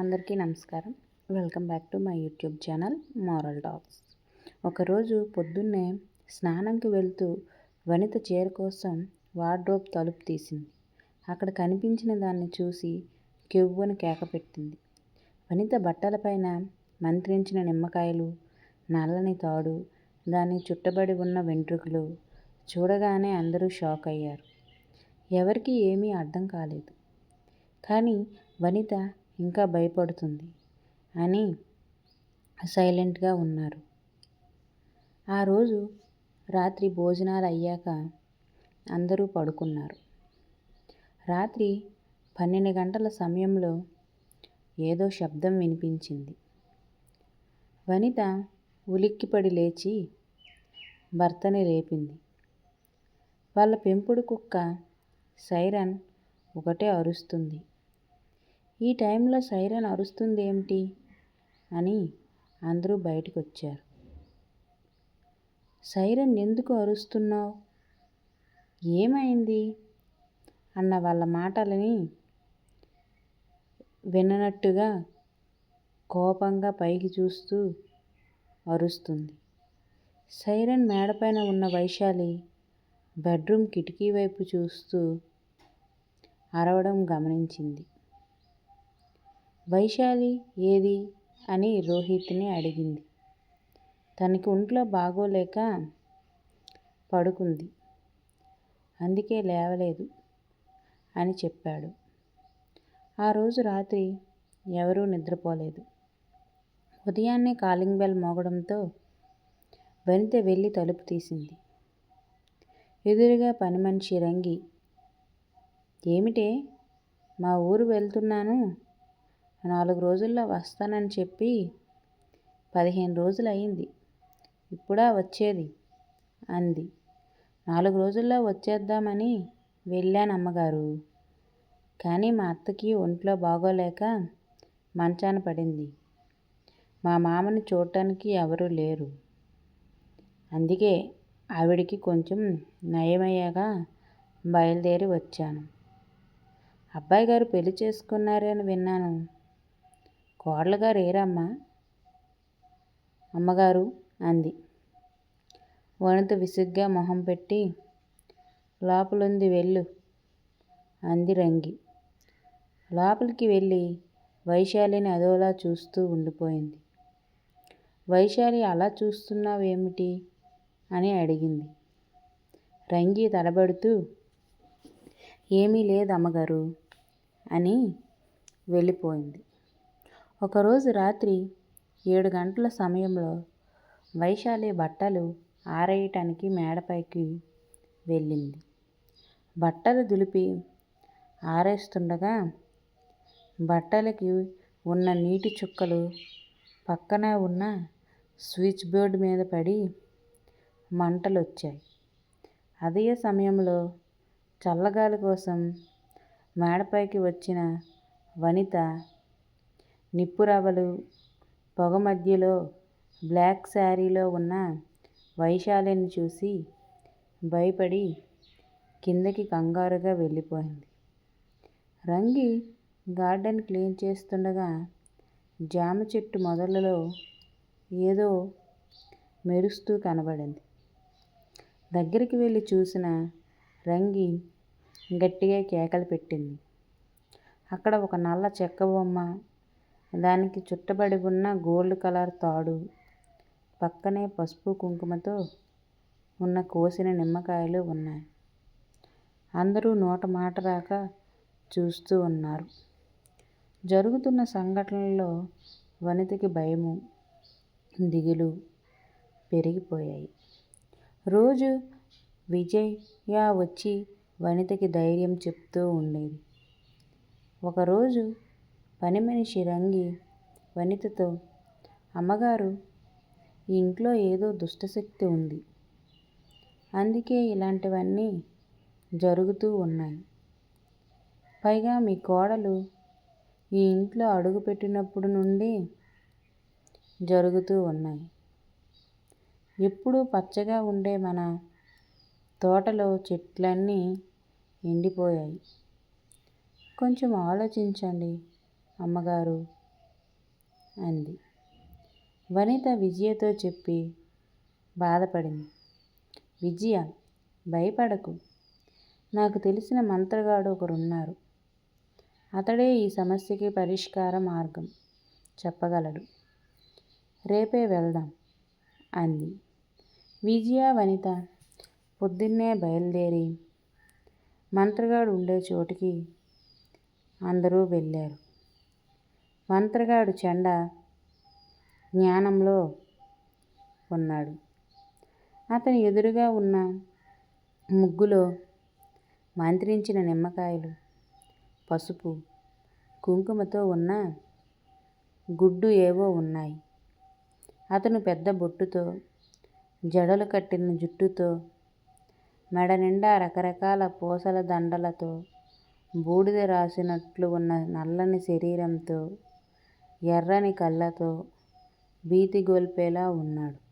అందరికీ నమస్కారం. Welcome back to my YouTube channel moral talks. ఒకరోజు పొద్దున్నే స్నానంకి వెళ్తూ వనిత చీర కోసం వార్డ్రోబ్ తలుపు తీసింది. అక్కడ కనిపించిన దాన్ని చూసి కెవ్వును కేకపెట్టింది వనిత బట్టలపైన మంత్రించిన నిమ్మకాయలు నల్లని తాడు దాన్ని చుట్టబడి ఉన్న వెంట్రుకలు చూడగానే అందరూ షాక్ అయ్యారు. ఎవరికి ఏమీ అర్థం కాలేదు. కానీ వనిత ఇంకా భయపడుతుంది అని సైలెంట్గా ఉన్నారు. ఆ రోజు రాత్రి భోజనాలు అయ్యాక అందరూ పడుకున్నారు. రాత్రి పన్నెండు గంటల సమయంలో ఏదో శబ్దం వినిపించింది. వనిత ఉలిక్కిపడి లేచి భర్తని లేపింది. వాళ్ళ పెంపుడు కుక్క సైరన్ ఒకటే అరుస్తుంది. ఈ టైంలో సైరన్ అరుస్తుంది ఏమిటి అని అందరూ బయటకు వచ్చారు సైరన్ ఎందుకు అరుస్తున్నావు? ఏమైంది? అన్న వాళ్ళ మాటలని విననట్టుగా కోపంగా పైకి చూస్తూ అరుస్తుంది. సైరన్ మేడపైన ఉన్న వైశాలి బెడ్రూమ్ కిటికీ వైపు చూస్తూ అరవడం గమనించింది. వైశాలి ఏది? అని రోహిత్ని అడిగింది. తనకి ఒంట్లో బాగోలేక పడుకుంది. అందుకే లేవలేదు అని చెప్పాడు. ఆ రోజు రాత్రి ఎవరూ నిద్రపోలేదు. ఉదయాన్నే కాలింగ్ బెల్ మోగడంతో వనిత వెళ్ళి తలుపు తీసింది. ఎదురుగా పని మనిషి రంగి ఏమిటే? మా ఊరు వెళ్తున్నాను. నాలుగు రోజుల్లో వస్తానని చెప్పి పదిహేను రోజులు అయింది ఇప్పుడా వచ్చేది? అంది. నాలుగు రోజుల్లో వచ్చేద్దామని వెళ్ళాను అమ్మగారు కానీ మా అత్తకి ఒంట్లో బాగోలేక మంచాన పడింది. మా మామని చూడటానికి ఎవరూ లేరు. అందుకే ఆవిడికి కొంచెం నయమయ్యాక బయలుదేరి వచ్చాను. అబ్బాయి గారు పెళ్ళి చేసుకున్నారని విన్నాను. కోడలుగారు ఏరమ్మా అమ్మగారు అంది. వనిత విసుగ్గా మొహం పెట్టి లోపలుంది వెళ్ళు అంది రంగి. లోపలికి వెళ్ళి వైశాలిని అదోలా చూస్తూ ఉండిపోయింది. వైశాలి అలా చూస్తున్నావేమిటి? అని అడిగింది. రంగి తడబడుతూ ఏమీ లేదు అమ్మగారు అని వెళ్ళిపోయింది. ఒకరోజు రాత్రి ఏడు గంటల సమయంలో వైశాలి బట్టలు ఆరేయటానికి మేడపైకి వెళ్ళింది. బట్టలు దులిపి ఆరేస్తుండగా బట్టలకి ఉన్న నీటి చుక్కలు పక్కన ఉన్న స్విచ్ బోర్డు మీద పడి మంటలు వచ్చాయి అదే సమయంలో చల్లగాలి కోసం మేడపైకి వచ్చిన వనిత నిప్పురవ్వలు పొగ మధ్యలో బ్లాక్ శారీలో ఉన్న వైశాలిని చూసి భయపడి కిందకి కంగారుగా వెళ్ళిపోయింది. రంగి గార్డెన్ క్లీన్ చేస్తుండగా జామ చెట్టు మొదలలో ఏదో మెరుస్తూ కనబడింది. దగ్గరికి వెళ్ళి చూసిన రంగి గట్టిగా కేకలు పెట్టింది. అక్కడ ఒక నల్ల చెక్క బొమ్మ దానికి చుట్టబడి ఉన్న గోల్డ్ కలర్ తాడు. పక్కనే పసుపు కుంకుమతో ఉన్న కోసిన నిమ్మకాయలు ఉన్నాయి. అందరూ నోట మాట రాక చూస్తూ ఉన్నారు. జరుగుతున్న సంఘటనల్లో వనితకి భయము దిగులు పెరిగిపోయాయి. రోజు విజయ వచ్చి వనితకి ధైర్యం చెప్తూ ఉండేది. ఒకరోజు పని మనిషి రంగి వనితతో అమ్మగారు ఈ ఇంట్లో ఏదో దుష్టశక్తి ఉంది. అందుకే ఇలాంటివన్నీ జరుగుతూ ఉన్నాయి. పైగా మీ కోడలు ఈ ఇంట్లో అడుగుపెట్టినప్పుడు నుండి జరుగుతూ ఉన్నాయి. ఎప్పుడూ పచ్చగా ఉండే మన తోటలో చెట్లన్నీ ఎండిపోయాయి. కొంచెం ఆలోచించండి. అమ్మగారు అంది. వనిత విజయతో చెప్పి బాధపడింది. విజయ భయపడకు. నాకు తెలిసిన మంత్రగాడు ఒకరున్నారు. అతడే ఈ సమస్యకి పరిష్కార మార్గం చెప్పగలడు. రేపే వెళ్దాం అంది. విజయ వనిత పొద్దున్నే బయలుదేరి మంత్రగాడు ఉండే చోటికి అందరూ వెళ్ళారు. మంత్రగాడు చెండ జ్ఞానంలో ఉన్నాడు. అతని ఎదురుగా ఉన్న ముగ్గులో మంత్రించిన నిమ్మకాయలు పసుపు కుంకుమతో ఉన్న గుడ్డు ఏవో ఉన్నాయి. అతను పెద్ద బొట్టుతో జడలు కట్టిన జుట్టుతో మెడ నిండా రకరకాల పూసల దండలతో బూడిద రాసినట్లు ఉన్న నల్లని శరీరంతో ఎర్రని కళ్ళతో భీతి గొల్పేలా ఉన్నాడు.